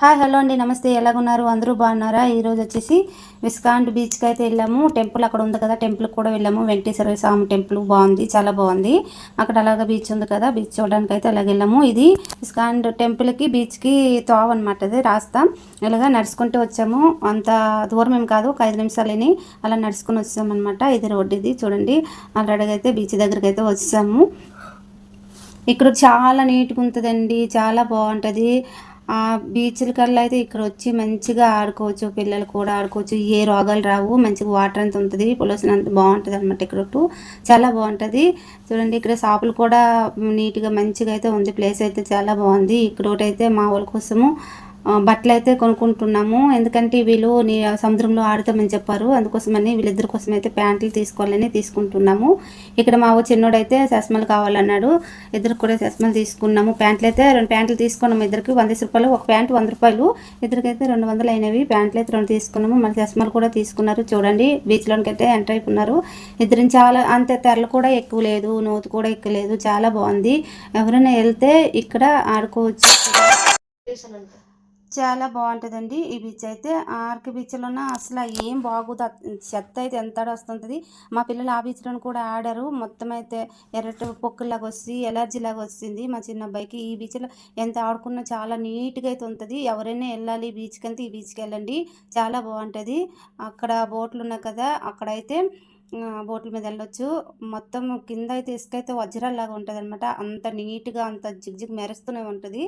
Hi hello అండి. నమస్తే. ఎలాగున్నారు? అందరూ బాగున్నారా? ఈరోజు వచ్చేసి విస్కాండ్ బీచ్కి అయితే వెళ్ళాము. టెంపుల్ అక్కడ ఉంది కదా టెంపుల్కి కూడా వెళ్ళాము. వెంకటేశ్వర స్వామి టెంపుల్ బాగుంది చాలా బాగుంది. అక్కడ అలాగ బీచ్ ఉంది కదా బీచ్ చూడడానికి అయితే అలాగ వెళ్ళాము. ఇది విస్కాండ్ టెంపుల్కి బీచ్కి తోవ అనమాట అది రాస్తా. ఇలాగా నడుచుకుంటూ వచ్చాము. అంత దూరం ఏం కాదు ఒక ఐదు నిమిషాలని అలా నడుచుకుని వచ్చామన్నమాట ఇది రోడ్డు ఇది చూడండి. ఆల్రెడీగా అయితే బీచ్ దగ్గరికి అయితే వచ్చాము. ఇక్కడ చాలా నీట్గా ఉంటుందండి చాలా బాగుంటుంది. ఆ బీచ్ల కల్లా అయితే ఇక్కడ వచ్చి మంచిగా ఆడుకోవచ్చు పిల్లలు కూడా ఆడుకోవచ్చు. ఏ రోగాలు రావు మంచిగా వాటర్ అంత ఉంటుంది పొల్యూషన్ అంత బాగుంటుంది అనమాట ఇక్కడ చాలా బాగుంటుంది. చూడండి ఇక్కడ షాపులు కూడా నీట్గా మంచిగా అయితే ఉంది ప్లేస్ అయితే చాలా బాగుంది. ఇక్కడ ఒకటి అయితే మా వాళ్ళ కోసము బట్టలు అయితే కొనుక్కుంటున్నాము. ఎందుకంటే వీళ్ళు నీ సముద్రంలో ఆడతామని చెప్పారు. అందుకోసమని వీళ్ళిద్దరి కోసం అయితే ప్యాంట్లు తీసుకోవాలని తీసుకుంటున్నాము. ఇక్కడ మా చిన్నోడైతే చస్మలు కావాలన్నాడు. ఇద్దరు కూడా చస్మలు తీసుకున్నాము. ప్యాంట్లు అయితే రెండు ప్యాంట్లు తీసుకున్నాము ఇద్దరికి. వంద రూపాయలు ఒక ప్యాంట్ వంద రూపాయలు. ఇద్దరికైతే రెండు వందలు అయినవి. ప్యాంట్లు అయితే రెండు తీసుకున్నాము. మళ్ళీ చస్మలు కూడా తీసుకున్నారు. చూడండి బీచ్లోనికి అయితే ఎంటర్ అయిపోయినారు. ఇద్దరిని చాలా అంతే తెరలు కూడా ఎక్కువ లేదు. నోతు కూడా ఎక్కువ లేదు. చాలా బాగుంది. ఎవరైనా వెళ్తే ఇక్కడ ఆడుకోవచ్చు. చాలా బాగుంటుందండి. ఈ బీచ్ అయితే ఆర్కి బీచ్లోన అసలు ఏం బాగోదు. చెత్త అయితే ఎంత వస్తుంటుంది. మా పిల్లలు ఆ బీచ్లో కూడా ఆడారు. మొత్తం అయితే ఎర్రటి పొక్కులాగా వచ్చి ఎలర్జీ లాగా వచ్చింది మా చిన్న అబ్బాయికి ఈ బీచ్లో ఎంత ఆడుకున్నా చాలా నీట్గా అయితే ఉంటుంది. ఎవరైనా వెళ్ళాలి బీచ్కి అంతా ఈ బీచ్కి వెళ్ళండి. చాలా బాగుంటుంది. అక్కడ బోట్లు ఉన్నాయి కదా అక్కడైతే బోట్ల మీద వెళ్ళొచ్చు. మొత్తం కింద అయితే ఇసుక అయితే వజ్రాల్లాగా ఉంటుంది అనమాట అంత నీట్గా అంత జిగ్ మెరుస్తూనే ఉంటుంది.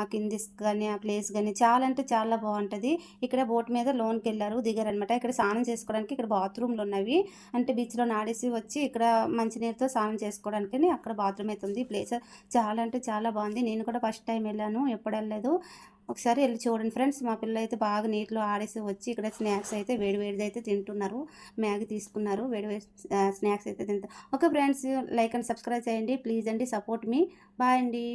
ఆ కింద ఇసుక కానీ ఆ ప్లేస్ కానీ చాలా అంటే చాలా బాగుంటుంది. ఇక్కడ బోట్ మీద లోన్కి వెళ్ళారు దిగారనమాట ఇక్కడ స్నానం చేసుకోవడానికి ఇక్కడ బాత్రూమ్లు ఉన్నవి. అంటే బీచ్లో ఆడేసి వచ్చి ఇక్కడ మంచినీరుతో స్నానం చేసుకోవడానికి అక్కడ బాత్రూమ్ అయితే ఉంది ప్లేస్ చాలా అంటే చాలా బాగుంది. నేను కూడా ఫస్ట్ టైం వెళ్ళాను ఎప్పుడు వెళ్ళలేదు. ఒకసారి వెళ్ళి చూడండి ఫ్రెండ్స్. మా పిల్లలు అయితే బాగా నీటిలో ఆడేసి వచ్చి ఇక్కడ స్నాక్స్ అయితే వేడి వేడిది అయితే తింటున్నారు. మ్యాగీ తీసుకున్నారు. వేడి వేడి స్నాక్స్ అయితే తింటారు okay friends. Like and subscribe చేయండి. ప్లీజ్ అండి సపోర్ట్ మీ. బాయ్ అండి.